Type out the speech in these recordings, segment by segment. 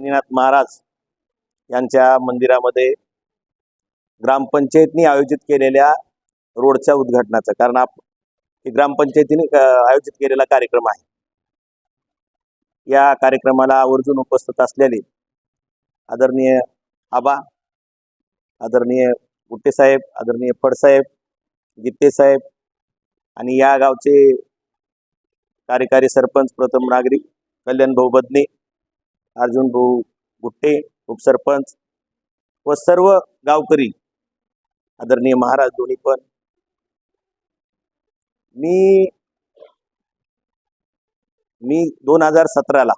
गहिनीनाथ महाराज यांच्या मंदिरामध्ये ग्रामपंचायतनी आयोजित केलेल्या रोडच्या उद्घाटनाचं कारण आप हे ग्रामपंचायतीने आयोजित केलेला कार्यक्रम आहे. या कार्यक्रमाला आवर्जून उपस्थित असलेले आदरणीय आबा आदरणीय गुट्टे साहेब आदरणीय फडसाहेब गित्ते साहेब आणि या गावचे कार्यकारी सरपंच प्रथम नागरिक कल्याण भाऊ बदने अर्जुन भाऊ गुट्टे उपसरपंच व सर्व गावकरी आदरणीय महाराज दोन्ही पण. मी मी दोन हजार सतराला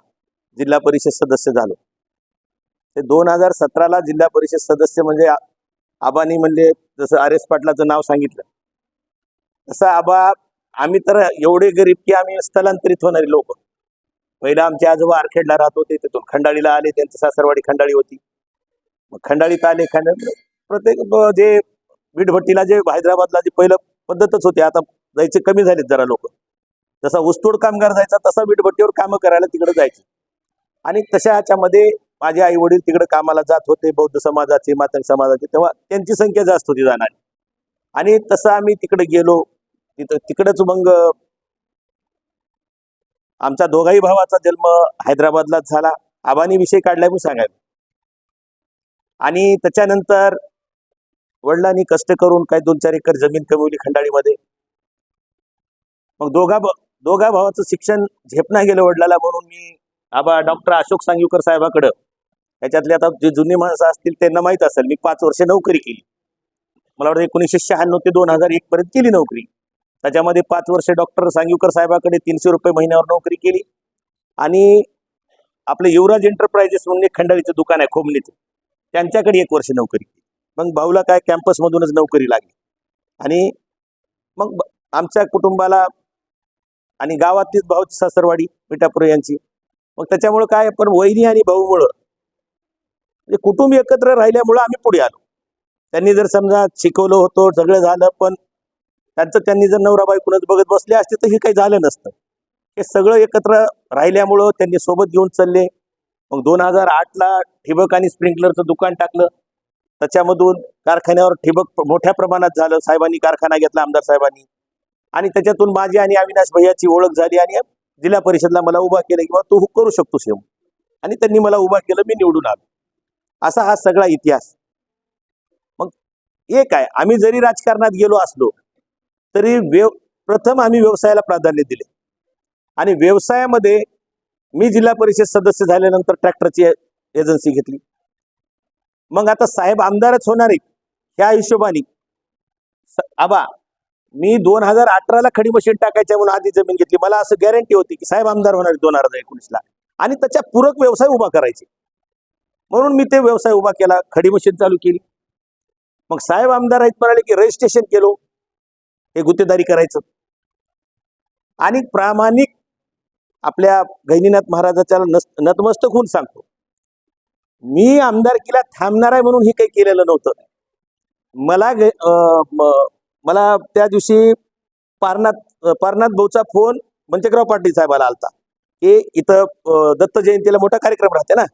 जिल्हा परिषद सदस्य झालो. ते दोन हजार सतराला जिल्हा परिषद सदस्य म्हणजे आबानी म्हणजे जसं आर एस पाटलाचं नाव सांगितलं. तसं आबा आम्ही तर एवढे गरीब की आम्ही स्थलांतरित होणारी लोक. पहिलं आमचे आजोबा आरखेडला राहत होते तिथून खंडाळीला आले त्यांची सासरवाडी खंडाळी होती. मग खंडाळीत आले खंड प्रत्येक जे वीटभट्टीला जे हैदराबादला जे पहिलं पद्धतच होती आता जायचे कमी झालेत जरा लोक. जसा ऊसतोड कामगार जायचा तसा वीटभट्टीवर कामं करायला तिकडे जायचे. आणि तशा ह्याच्यामध्ये माझे आई वडील तिकडे कामाला जात होते बौद्ध समाजाचे मातंग समाजाचे तेव्हा त्यांची संख्या जास्त होती जाणारी. आणि तसं आम्ही तिकडे गेलो तिथं तिकडंच मग आमचा दोघाही भावाचा जन्म हैदराबादलाच झाला. आबानी विषय काढलाय मी सांगायला. आणि त्याच्यानंतर वडिलांनी कष्ट करून काही दोन चार एकर जमीन कमवली खंडाळीमध्ये. मग दोघा दोघा भावाचं शिक्षण झेपना गेलं वडिलाला म्हणून मी आबा डॉक्टर अशोक सांगीवकर साहेबाकडं त्याच्यातले आता जे जुनी माणसं असतील त्यांना माहीत असेल मी पाच वर्ष नोकरी केली. मला वाटतं एकोणीसशे शहाण्णव ते दोन हजार एक पर्यंत केली नोकरी. त्याच्यामध्ये पाच वर्ष डॉक्टर सांगीवकर साहेबाकडे तीनशे रुपये महिन्यावर नोकरी केली. आणि आपलं युवराज एंटरप्राइजेस म्हणून एक खंडाळीचं दुकान आहे खोमनीचं त्यांच्याकडे एक वर्ष नोकरी केली. मग भाऊला काय कॅम्पसमधूनच नोकरी लागली. आणि मग आमच्या कुटुंबाला आणि गावातलीच भाऊची सासरवाडी मिठापुरे यांची. मग त्याच्यामुळं काय पण वहिनी आणि भाऊमुळं म्हणजे कुटुंब एकत्र राहिल्यामुळं आम्ही पुढे आलो. त्यांनी जर समजा शिकवलं होतं सगळं झालं पण त्यांचं त्यांनी जर नवरा बायकोनच बघत बसले असते तर हे काही झालं नसतं. हे सगळं एकत्र राहिल्यामुळं त्यांनी सोबत घेऊन चालले. मग दोन हजार आठला ठिबक आणि स्प्रिंकलरचं दुकान टाकलं. त्याच्यामधून कारखान्यावर ठिबक मोठ्या प्रमाणात झालं. साहेबांनी कारखाना घेतला आमदार साहेबांनी. आणि त्याच्यातून माझी आणि अविनाश भैयाची ओळख झाली आणि जिल्हा परिषदला मला उभा केलं किंवा तू करू शकतो सेम आणि त्यांनी मला उभा केलं मी निवडून आलो. असा हा सगळा इतिहास. मग एक आहे आम्ही जरी राजकारणात गेलो असलो तरी व्यव प्रथम आम्ही व्यवसायाला प्राधान्य दिले. आणि व्यवसायामध्ये मी जिल्हा परिषद सदस्य झाल्यानंतर ट्रॅक्टरची एजन्सी घेतली. मग आता साहेब आमदारच होणार आहेत ह्या हिशोबाने आबा मी दोन हजार अठराला खडी मशीन टाकायच्या म्हणून आधी जमीन घेतली. मला असं गॅरंटी होती की साहेब आमदार होणार दोन हजार एकोणीसला. आणि त्याच्या पूरक व्यवसाय उभा करायचे. म्हणून मी ते व्यवसाय उभा केला. खडी मशीन चालू केली. मग साहेब आमदार आहेत म्हणाले की रजिस्ट्रेशन केलो. हे गुत्तेदारी करायचं. आणि प्रामाणिक आपल्या गहिनीनाथ महाराजाच्या नस- नतमस्तक होऊन सांगतो. मी आमदारकीला थांबणार आहे म्हणून हे काही केलेलं नव्हतं. मला मला त्या दिवशी पारनाथ पारनाथ भाऊचा फोन मंचकराव पाटील साहेबाला आलता. की इथं दत्त जयंतीला मोठा कार्यक्रम राहते ना?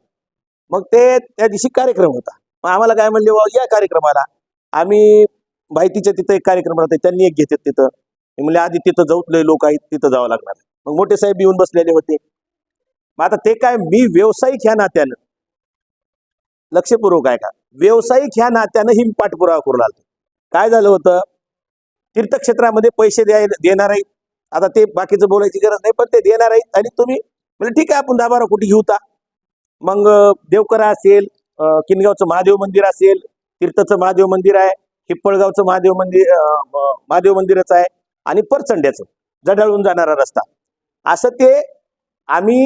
मग ते त्या दिवशी कार्यक्रम होता. मग आम्हाला काय म्हणले या कार्यक्रमाला. आम्ही माहितीच्या तिथं एक कार्यक्रम राहते त्यांनी एक घेतात तिथं. म्हणजे आधी तिथं जाऊतले लोक आहेत तिथं जावं लागणार. मग मोठे साहेब येऊन बसलेले होते. मग आता ते काय मी व्यावसायिक ह्या नात्यानं. लक्षपूर्वक आहे का व्यावसायिक ह्या नात्यानं ही पाठपुरावा करू लागतो काय झालं होतं? तीर्थक्षेत्रामध्ये पैसे द्याय देणार आहेत आता ते बाकीचं बोलायची गरज नाही पण ते देणार आहेत आणि तुम्ही म्हणजे ठीक आहे आपण दहा बारा कोटी घेऊता मग देवकरा असेल किनगावचं महादेव मंदिर असेल तीर्थचं महादेव मंदिर आहे. हिप्पळगावचं महादेव मंदिर महादेव मंदिरच आहे आणि परचंड्याचं जडाळून जाणारा रस्ता. असं ते आम्ही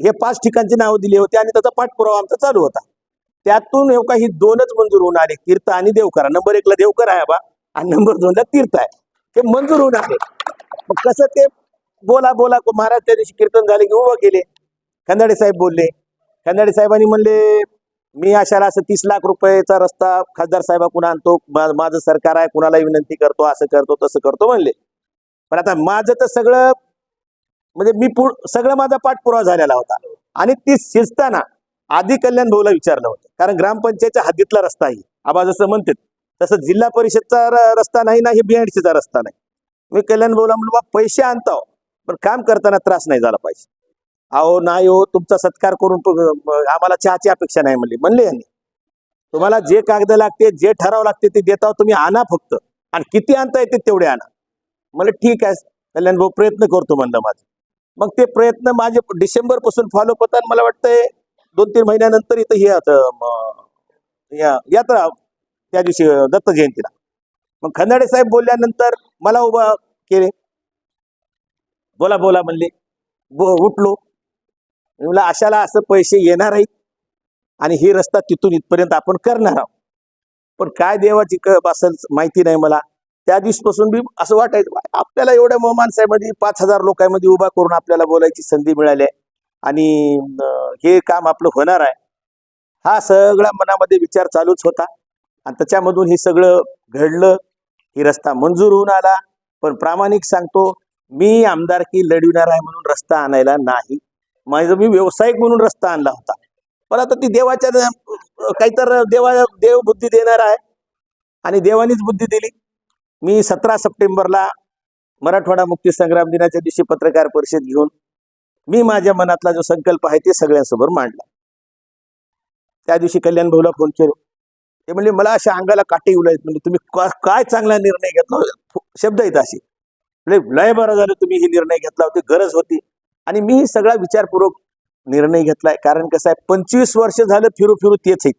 हे पाच ठिकाणची नावं दिली होती आणि त्याचा पाठपुरावा आमचा चालू होता. त्यातून हे काही दोनच मंजूर होऊन आले तीर्थ आणि देवकरा नंबर एकला देवकर आहे बा आणि नंबर दोनला तीर्थ आहे. ते मंजूर होऊन आले. मग कसं ते बोला बोला महाराज त्या दिवशी कीर्तन झाले की उभं केले. खंदाडे साहेब बोलले. खंदाडे साहेबांनी म्हणले मी अशाला असं तीस लाख रुपयाचा रस्ता खासदार साहेबा कुणा आणतो माझं सरकार आहे कुणाला विनंती करतो असं करतो तसं करतो म्हणले. पण आता माझं तर सगळं म्हणजे मी पुढ सगळं माझा पाठपुरावा झालेला होता. आणि ती शिजताना आधी कल्याण भाऊला विचारलं होतं. कारण ग्रामपंचायतच्या हद्दीतला रस्ता आहे. आबा जसं म्हणतात तसं जिल्हा परिषदचा रस्ता नाही ना हे बीएनडीसीचा रस्ता नाही. मी कल्याण भाऊला म्हणलो बा पैसे आणतो हो. पण काम करताना त्रास नाही झाला पाहिजे. अहो नाही हो तुमचा सत्कार करून आम्हाला चहाची अपेक्षा नाही म्हणली. म्हणले यांनी. तुम्हाला जे कागद लागते जे ठराव लागते ते देता तुम्ही आणा फक्त. आणि किती आणता येते तेवढे आणा. म्हणलं ठीक आहे कल्याण भाऊ प्रयत्न करतो म्हणलं माझं. मग ते प्रयत्न माझे डिसेंबरपासून फॉलो होतात मला वाटतंय दोन तीन महिन्यानंतर इथं हे या- यात्रा त्या दिवशी दत्त जयंतीला. मग खंदाडे साहेब बोलल्यानंतर मला उभा केले. बोला बोला म्हणले. उठलो. म्हणलं अशाला असं पैसे येणार आहेत? आणि ही रस्ता तिथून इथपर्यंत आपण करणार आहोत. पण काय देवाची क असेल माहिती नाही मला. त्या दिवसपासून बी असं वाटायचं आपल्याला एवढ्या म- माणसामध्ये पाच हजार लोकांमध्ये उभा करून आपल्याला बोलायची संधी मिळाली आहे. आणि हे काम आपलं होणार आहे. हा सगळा मनामध्ये विचार चालूच होता. आणि त्याच्यामधून हे सगळं घडलं. ही रस्ता मंजूर होऊन आला. पण प्रामाणिक सांगतो मी आमदारकी लढविणार आहे म्हणून रस्ता आणायला नाही. माझा मी व्यावसायिक म्हणून रस्ता आणला होता. पण आता ती देवाच्या काहीतर देवा देव बुद्धी देणार आहे. आणि देवानीच बुद्धी दिली. मी सतरा सप्टेंबरला मराठवाडा मुक्ती संग्राम दिनाच्या दिवशी पत्रकार परिषद घेऊन मी माझ्या मनातला जो संकल्प आहे ते सगळ्यांसमोर मांडला. त्या दिवशी कल्याण भाऊला फोन केलो. ते म्हणजे मला अशा अंगाला काटे येऊ लागत म्हणजे तुम्ही का- काय चांगला निर्णय घेतला? शब्द येत असे. म्हणजे लय बरं झालं तुम्ही हे निर्णय घेतला होती गरज होती. आणि मी सगळा विचारपूर्वक निर्णय घेतलाय. कारण कसं आहे पंचवीस वर्ष झालं फिरू फिरू तेच आहेत.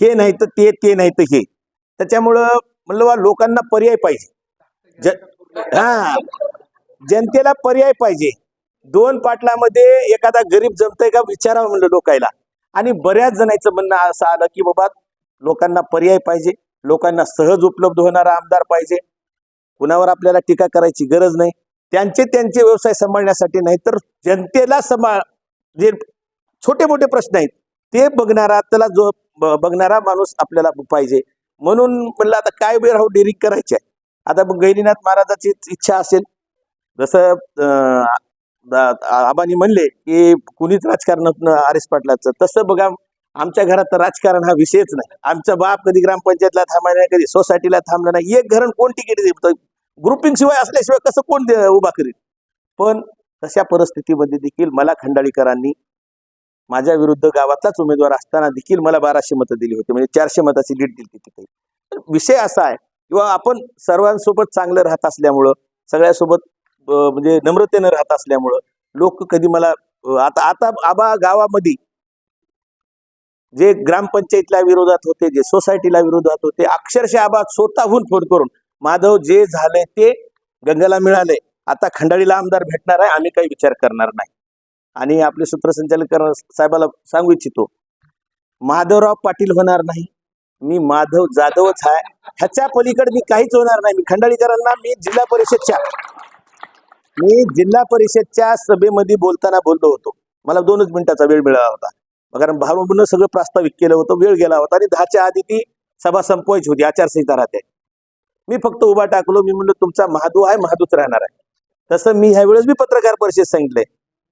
हे नाही तर ते ते नाही तर हे. त्याच्यामुळं म्हणलं बा लोकांना पर्याय पाहिजे. हा. जनतेला पर्याय पाहिजे. दोन पाटलामध्ये एखादा गरीब जमतंय का विचारावं म्हणलं लोकायला. आणि बऱ्याच जणांचं म्हणणं असं आलं की बाबा लोकांना पर्याय पाहिजे. लोकांना सहज उपलब्ध होणारा आमदार पाहिजे. कुणावर आपल्याला टीका करायची गरज नाही. त्यांचे त्यांचे व्यवसाय सांभाळण्यासाठी नाही तर जनतेला सांभाळ जे छोटे मोठे प्रश्न आहेत ते बघणारा त्याला जो बघणारा माणूस आपल्याला पाहिजे. म्हणून म्हणलं आता काय वेळ राहू डेरी करायची आहे? आता गैरीनाथ महाराजाची इच्छा असेल. जसं आबानी म्हणले की कुणीच राजकारण आर एस पाटलाचं तसं बघा आमच्या घरात तर राजकारण हा विषयच नाही. आमचा बाप कधी ग्रामपंचायतला थांबला नाही कधी सोसायटीला थांबला नाही. एक घरण कोण तिकीट ग्रुपिंग शिवाय असल्याशिवाय कसं कोण दे- उभा करील? पण तशा परिस्थितीमध्ये देखील मला खंडाळीकरांनी माझ्या विरुद्ध गावातलाच उमेदवार असताना देखील मला बाराशे मतं दिली होती. म्हणजे चारशे मताची लीड दिली तिथे. विषय असा आहे किंवा आपण सर्वांसोबत चांगलं राहत असल्यामुळं सगळ्यासोबत म्हणजे नम्रतेनं राहत असल्यामुळं लोक कधी मला आता आता आबा गावामध्ये जे ग्रामपंचायतला विरोधात होते जे सोसायटीला विरोधात होते अक्षरशः आबा स्वतःहून फोन करून माधव जे झालंय ते गंगाला मिळाले. आता खंडाळीला आमदार भेटणार आहे आम्ही काही विचार करणार नाही. आणि आपले सूत्रसंचालक साहेबाला सांगू इच्छितो माधवराव पाटील होणार नाही. मी माधव जाधवच आहे. ह्याच्या पलीकडे मी काहीच होणार नाही. मी खंडाळीकरांना मी जिल्हा परिषदच्या मी जिल्हा परिषदच्या सभेमध्ये बोलताना बोललो होतो. मला दोनच मिनिटाचा वेळ मिळाला होता. कारण भावनं सगळं प्रास्ताविक केलं होतं वेळ गेला होता. आणि दहाच्या आधी ती सभा संपवायची होती आचारसंहिता राहते. मी फक्त उभा टाकलो मी म्हणलो तुमचा महादू आहे महादूच राहणार आहे. तसं मी ह्यावेळेस मी पत्रकार परिषद सांगितलंय.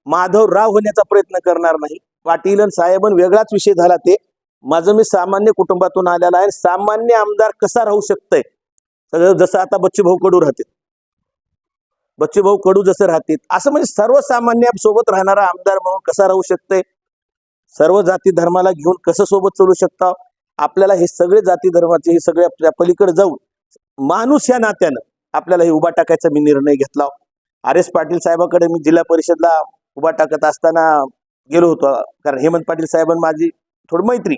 माधव राव होण्याचा प्रयत्न करणार नाही. पाटील साहेबन वेगळाच विषय झाला ते. माझं मी सामान्य कुटुंबातून आलेला आहे. सामान्य आमदार कसा राहू शकतंय? सगळं जसं आता बच्चूभाऊ कडू राहते बच्चूभाऊ कडू जसं राहते असं म्हणजे सर्वसामान्य सोबत राहणारा आमदार म्हणून कसा राहू शकतंय? सर्व जाती धर्माला घेऊन कसं सोबत चालू शकता? आपल्याला हे सगळे जाती धर्माचे हे सगळे आपल्या पलीकडे जाऊन माणूस या नात्यानं आपल्याला हे उभा टाकायचा मी निर्णय घेतला. आर एस पाटील साहेबाकडे मी जिल्हा परिषदला उभा टाकत असताना गेलो होतो. कारण हेमंत पाटील साहेबांनी माझी थोडी मैत्री.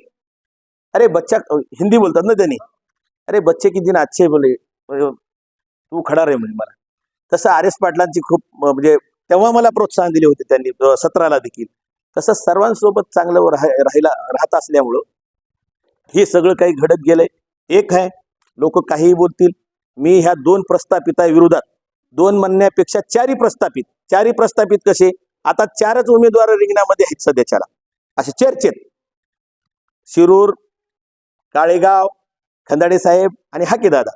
अरे बच्चा हिंदी बोलतात ना त्यांनी. अरे बच्चे की दिन अच्छे बोले तू खडा रे म्हणजे मला. तसं आर एस पाटलांची खूप म्हणजे तेव्हा मला प्रोत्साहन दिले होते त्यांनी सत्राला सतराला देखील. तसं सर्वांसोबत चांगलं राहायला राहिला राहत असल्यामुळं हे सगळं काही घडत गेलंय. एक आहे लोक काहीही बोलतील. मी ह्या दोन प्रस्थापिता विरोधात दोन म्हणण्यापेक्षा चारी प्रस्थापित चारी प्रस्थापित कसे? आता चारच उमेदवार रिंगणामध्ये आहेत सध्याच्याला. असे चर्चेत. शिरूर काळेगाव खंदाडे साहेब आणि हाकेदादा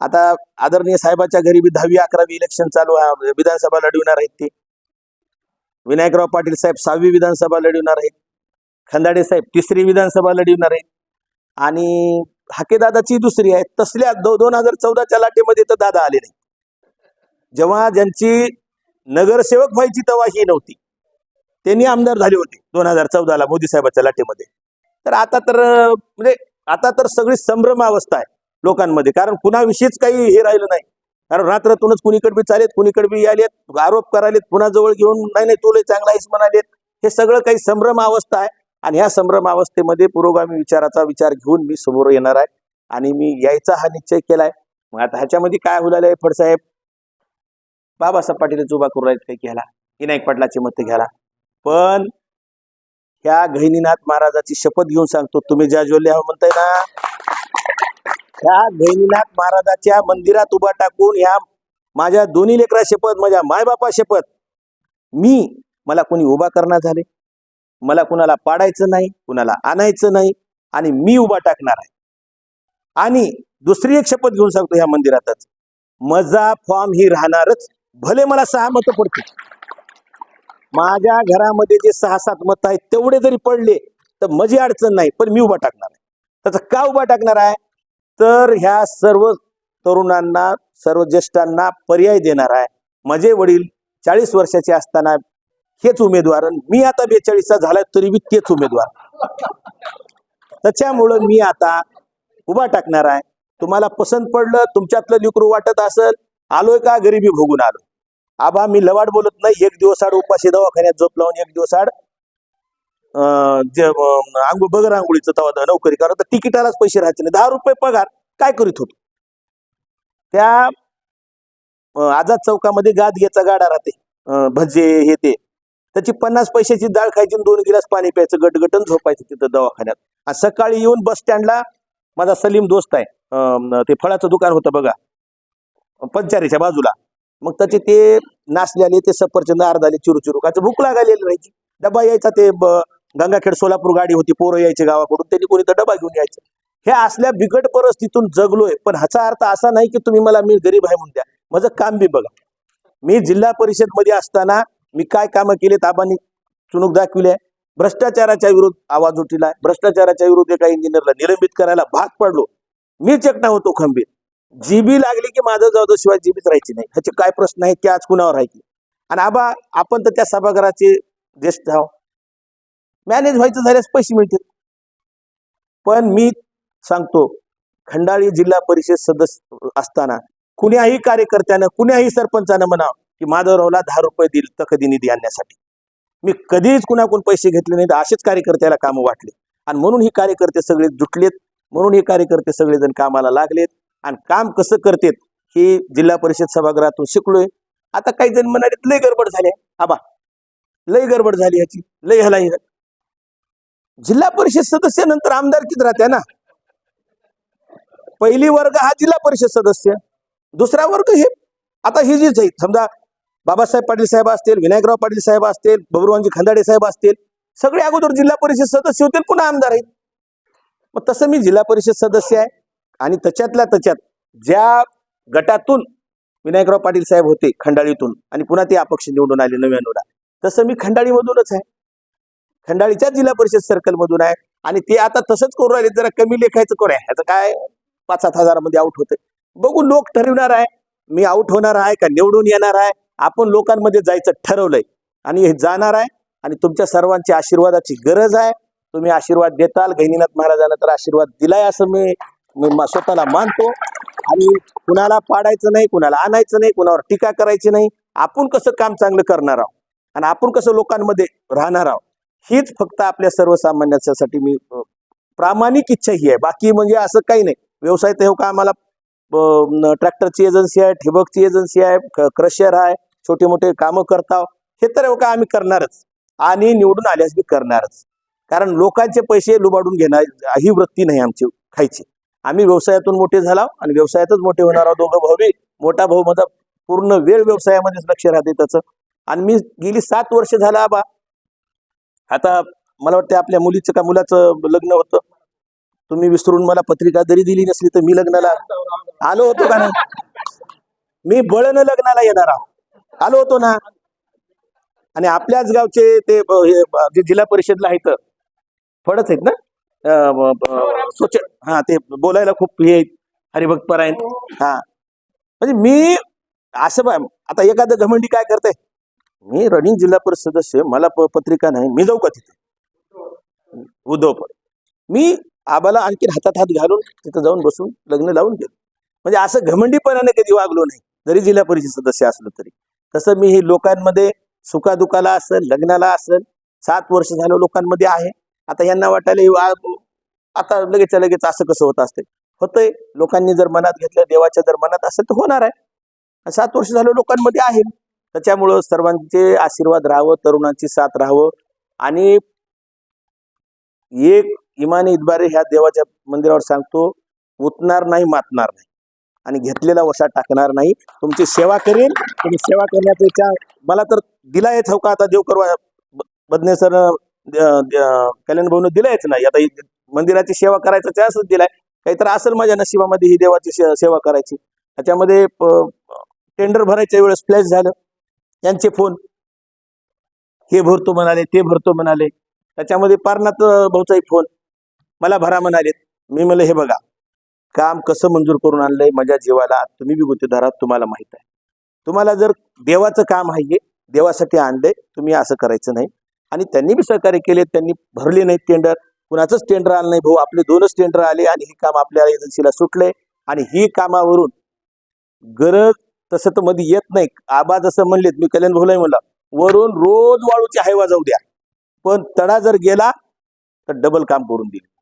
आता आदरणीय साहेबाच्या घरी बी दहावी अकरावी इलेक्शन चालू आहे. विधानसभा लढविणार आहेत ते. विनायकराव पाटील साहेब सहावी विधानसभा लढविणार आहेत. खंदाडे साहेब तिसरी विधानसभा लढवणार आहे आणि हाकेदादाची दुसरी आहे. तसल्या दो दोन हजार चौदाच्या लाटेमध्ये तर दादा आले नाही. जेव्हा ज्यांची नगरसेवक व्हायची तेव्हा ही नव्हती. त्यांनी आमदार झाले होते दोन हजार चौदाला मोदी साहेबाच्या लाटेमध्ये. तर आता तर म्हणजे आता तर सगळी संभ्रम अवस्था आहे लोकांमध्ये. कारण कुणाविषयीच काही हे राहिलं नाही. कारण रात्रातूनच कुणीकडे बी चालेत कुणीकडे बी आलेत आरोप करायलेत पुन्हा जवळ घेऊन नाही नाही तुला चांगला आहेस म्हणालेत. हे सगळं काही संभ्रम अवस्था आहे. आणि ह्या संभ्रम अवस्थेमध्ये पुरोगामी विचाराचा विचार घेऊन मी समोर येणार आहे. आणि मी यायचा हा निश्चय केलाय. मग आता ह्याच्यामध्ये काय होणार आहे फडसाहेब? बाबासाहेब पाटीलच उभा करू राहिलेत काही घ्यायला? विनायक पाटलाची मत घ्यायला. पण ह्या गहिनीनाथ महाराजाची शपथ घेऊन सांगतो. तुम्ही ज्या ज्वल्ले हो म्हणताय ना ह्या गहिनीनाथ महाराजाच्या मंदिरात उभा टाकून ह्या माझ्या दोन्ही लेकरा शपथ माझ्या मायबापा शपथ मी मला कोणी उभा करणार झाले? मला कुणाला पाडायचं नाही कुणाला आणायचं नाही आणि मी उभा टाकणार आहे. आणि दुसरी एक शपथ घेऊन सांगतो ह्या मंदिरातच. मजा फॉर्म ही राहणारच भले मला सहा मतं पडतील. माझ्या घरामध्ये जे सहा सात मत आहेत तेवढे जरी पडले तर मजी अडचण नाही पण मी उभा टाकणार आहे. त्याचा का उभा टाकणार आहे? तर ह्या सर्व तरुणांना सर्व ज्येष्ठांना पर्याय देणार आहे. माझे वडील चाळीस वर्षाचे असताना हेच उमेदवार आणि मी आता बेचाळीसचा झाला तरी बी तेच उमेदवार. त्याच्यामुळं मी आता उभा टाकणार आहे. तुम्हाला पसंत पडलं तुमच्यातलं लिकरू वाटत असेल आलोय का गरिबी भोगून आलो. आबा मी लवाड बोलत नाही एक दिवस आड उपाशी दवाखान्यात झोप लावून एक दिवस आड जे आंघोळ बगर आंघोळीचं तवा नोकरी करा तर तिकिटालाच पैसे राहायचे नाही दहा रुपये पगार काय करीत होतो? त्या आझाद चौकामध्ये गाद घ्यायचा गाडा राहते. भजे हे ते. त्याची पन्नास पैशाची डाळ खायची आणि दोन गिलास पाणी प्यायचं गटगटन झोपायचं तिथं दवाखान्यात. सकाळी येऊन बस स्टँडला माझा सलीम दोस्त आहे. अं, ते फळाचं दुकान होतं बघा. पंचारीच्या बाजूला. मग त्याचे ते नाचलेले ते सफरचंद अर्धाले चिरू चिरू काय भूक लागायलेली राहायची. डबा यायचा ते गंगाखेड सोलापूर गाडी होती पोरं यायचे गावाकडून. त्यांनी कोणी तर डबा घेऊन यायचं. हे असल्या बिकट परिस्थितीतून जगलोय. पण ह्याचा अर्थ असा नाही की तुम्ही मला मी गरीब आहे म्हणून द्या. माझं काम बी बघा. मी जिल्हा परिषदमध्ये असताना मी काय कामं केले आबांनी चुणूक दाखविली आहे. भ्रष्टाचाराच्या विरुद्ध आवाज उठिला भ्रष्टाचाराच्या विरुद्ध एका इंजिनियरला निलंबित करायला भाग पडलो. मीच एकटा होतो खंबीर. जीबी लागली की माझं जाऊ शिवाय जीबीच राहायची नाही. ह्याचे काय प्रश्न आहे की आज कुणावर आहे की? आणि आबा आपण तर त्या सभागृहाचे ज्येष्ठ आहो मॅनेज व्हायचं झाल्यास पैसे मिळतील. पण मी सांगतो खंडाळी जिल्हा परिषद सदस्य असताना कुण्याही कार्यकर्त्यानं कुण्याही सरपंचानं म्हणावं की माधवरावला दहा रुपये दिल तकदी निधी आणण्यासाठी. मी कधीच कुणाकडून पैसे घेतले नाहीत असेच कार्यकर्त्याला कामं वाटले. आणि म्हणून ही कार्यकर्ते सगळे जुटलेत म्हणून हे कार्यकर्ते सगळेजण कामाला लागलेत. आणि काम कसं करतेत हे जिल्हा परिषद सभागृहातून शिकलोय. आता काही जण म्हणाले लय गडबड झाली आबा लय गडबड झाली ह्याची लय ह्याला जिल्हा परिषद सदस्य नंतर आमदारकीच राहत्या ना. पहिली वर्ग हा जिल्हा परिषद सदस्य दुसरा वर्ग हे आता ही जी समजा बाबासाहेब पाटील साहेब असतील विनायकराव पाटील साहेब असतील बबुरवांजी खंदाडे साहेब असतील सगळे अगोदर जिल्हा परिषद सदस्य होतील पुन्हा आमदार आहेत. मग तसं मी जिल्हा परिषद सदस्य आहे आणि त्याच्यातल्या त्याच्यात ज्या गटातून विनायकराव पाटील साहेब होते खंडाळीतून आणि पुन्हा ते अपक्ष निवडून आले नव्याण्णवला तसं मी खंडाळीमधूनच आहे. खंडाळीच्या जिल्हा परिषद सर्कल मधून आहे आणि ते आता तसंच करू राहिले जरा कमी लेखायचं करू ह्याचं काय? पाच सात हजारामध्ये आउट होते बघू लोक ठरवणार आहे मी आउट होणार आहे का? निवडून येणार आहे? आपण लोकांमध्ये जायचं ठरवलंय. आणि हे जाणार आहे आणि तुमच्या सर्वांच्या आशीर्वादाची गरज आहे. तुम्ही आशीर्वाद देताल गहिनीनाथ महाराजांना तर आशीर्वाद दिलाय असं मी मी मा- स्वतःला मानतो. आणि कुणाला पाडायचं नाही कुणाला आणायचं नाही कुणावर टीका करायची नाही आपण कसं काम चांगलं करणार आहोत? आणि आपण कसं लोकांमध्ये राहणार आहोत? हीच फक्त आपल्या सर्वसामान्यांसाठी मी प्रामाणिक इच्छा ही आहे. बाकी म्हणजे असं काही नाही. व्यवसाय तेव्हा हो का आम्हाला ट्रॅक्टरची एजन्सी आहे ठिबकची एजन्सी आहे क्रशर आहे छोटे मोठे कामं करताव हे तर काय का आम्ही करणारच. आणि निवडून आल्यास बी करणारच. कारण लोकांचे पैसे लुबाडून घेणार ही वृत्ती नाही आमची खायची. आम्ही व्यवसायातून मोठे झाला आणि व्यवसायातच मोठे होणार आहोत दोघं भाऊ मोठा भाऊ माझा पूर्ण वेळ व्यवसायामध्येच लक्ष राहते त्याचं. आणि मी गेली सात वर्ष झाला आबा. आता मला वाटतं आपल्या मुलीचं का मुलाचं लग्न होतं. तुम्ही विसरून मला पत्रिका जरी दिली नसली तर मी लग्नाला आलो होतो का ना मी बळन लग्नाला येणार आहोत आलो होतो ना. आणि आपल्याच गावचे ते जे जिल्हा परिषदला आहेत फडच आहेत ना? स्वच्छ हा ते बोलायला खूप हे आहेत. हरिभक्त परायण. हा. म्हणजे मी असं आता एखादं घमंडी काय करते? मी रनिंग जिल्हा परिषद सदस्य मला पत्रिका नाही. मी जाऊ का तिथे? उद्धव मी आबाला आणखीन हातात हात घालून तिथं जाऊन बसून लग्न लावून गेलो म्हणजे असं घमंडीपणाने कधी वागलो नाही. जरी जिल्हा परिषद सदस्य असलो तरी. तसं मी हे लोकांमध्ये सुखादुखाला असेल लग्नाला असेल सात वर्ष झालं लोकांमध्ये आहे. आता यांना वाटायला आता लगेच लगेच असं कसं होत असते होतंय. लोकांनी जर मनात घेतलं देवाच्या जर मनात असेल तर होणार आहे. सात वर्ष झालं लोकांमध्ये आहे. त्याच्यामुळं सर्वांचे आशीर्वाद राहावं तरुणांची साथ राहावं. आणि एक इमाने इदबारे ह्या देवाच्या मंदिरावर सांगतो उतणार नाही मातणार नाही. आणि घेतलेला वसा टाकणार नाही. तुमची सेवा करेल तुम्ही सेवा करण्याचा मला तर दिलायच हो का? आता देव करवा बदने सर कल्याण भाऊन दिलायच नाही. आता मंदिराची सेवा करायचा चान्सच दिलाय. काहीतरी असेल माझ्या नशिबामध्ये ही देवाची सेवा करायची. त्याच्यामध्ये टेंडर भरायच्या वेळेस फ्लॅश झालं. यांचे फोन. हे भरतो म्हणाले ते भरतो म्हणाले. त्याच्यामध्ये पारनाथ भाऊचाही फोन. मला भरा म्हणालेत मी म्हणलं हे बघा काम कसं मंजूर करून आणलंय माझ्या जीवाला तुम्ही बी गुत्तेदार तुम्हाला माहीत आहे. तुम्हाला जर देवाचं काम आहे देवासाठी आणलंय तुम्ही असं करायचं नाही. आणि त्यांनी बी सहकार्य केले त्यांनी भरले नाहीत टेंडर कुणाचंच टेंडर आलं नाही भाऊ आपले दोनच टेंडर आले आणि हे काम आपल्या एजन्सीला सुटले आणि ही कामावरून गरज तसं तर मध्ये येत नाही. आबा जसं म्हणलेत मी कल्याण भाऊलाही म्हणला वरून रोज वाळूची हायवा जाऊ द्या. पण तडा जर गेला तर डबल काम करून दिले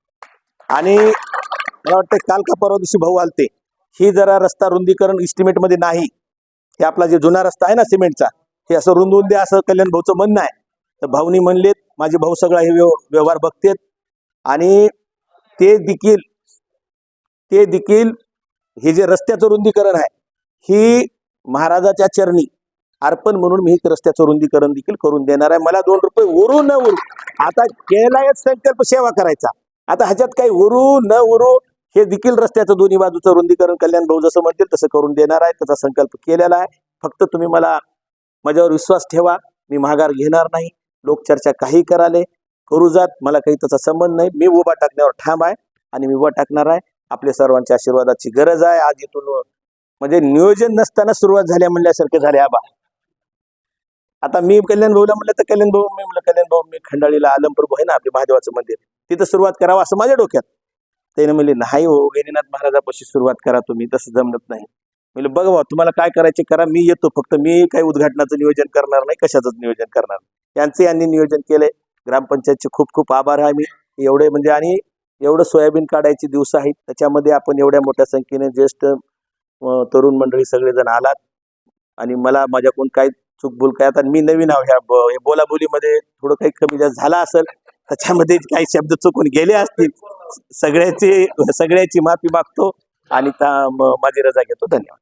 आणि मला वाटतं काल का परवा दिवशी भाऊ आलते. ही जरा रस्ता रुंदीकरण इस्टिमेटमध्ये नाही. हे आपला जे जुना रस्ता आहे ना सिमेंटचा हे असं रुंदून द्या असं कल्याण भाऊचं म्हणणं आहे. तर भाऊनी म्हणलेत माझे भाऊ सगळा हे व्यव- व्यवहार बघतेत. आणि ते देखील ते देखील हे जे रस्त्याचं रुंदीकरण आहे ही महाराजाच्या चरणी अर्पण म्हणून मी रस्त्याचं रुंदीकरण देखील करून देणार आहे. मला दोन रुपये वरून न वरून आता केलायच संकल्प सेवा करायचा. आता ह्याच्यात काही उरू न उरू हे देखील रस्त्याचं दोन्ही बाजूचं रुंदीकरण कल्याण भाऊ जसं म्हणतील तसं करून देणार आहे त्याचा संकल्प केलेला आहे. फक्त तुम्ही मला माझ्यावर विश्वास ठेवा मी माघार घेणार नाही. लोक चर्चा काही कराले करू जात मला काही त्याचा संबंध नाही. मी उभा टाकण्यावर ठाम आहे आणि मी उभा टाकणार आहे. आपल्या सर्वांच्या आशीर्वादाची गरज आहे. आज इथून म्हणजे नियोजन नसताना सुरुवात झाल्या म्हणल्यासारखे झाले आबा. आता मी कल्याण भाऊला म्हणलं तर कल्याण भाऊ मी म्हणलं कल्याण भाऊ मी खंडाळीला आलमपूर आहे ना आपले महादेवाचं मंदिर. तिथं सुरुवात करावं असं माझ्या डोक्यात. त्याने म्हणले नाही हो गैरीनाथ महाराजापाशी सुरुवात करा तुम्ही तसं जमत नाही. म्हणजे बघा भाऊ, तुम्हाला काय करायचे करा मी येतो फक्त मी काही उद्घाटनाचं नियोजन करणार नाही कशाचंच नियोजन करणार यांचं यांचे यांनी नियोजन केले ग्रामपंचायतचे खूप खूप आभार आहे मी एवढे म्हणजे आणि एवढं सोयाबीन काढायचे दिवस आहेत. त्याच्यामध्ये आपण एवढ्या मोठ्या संख्येने ज्येष्ठ तरुण मंडळी सगळेजण आलात. आणि मला माझ्याकडून काय चूकभूल काय आता मी नवीन आहो. ह्या बोलाबोलीमध्ये थोडं काही कमी जास्त झाला असेल त्याच्यामध्ये काही शब्द चुकून गेले असतील सगळ्याची सगळ्याची माफी मागतो आणि त्या- माझी रजा घेतो. धन्यवाद.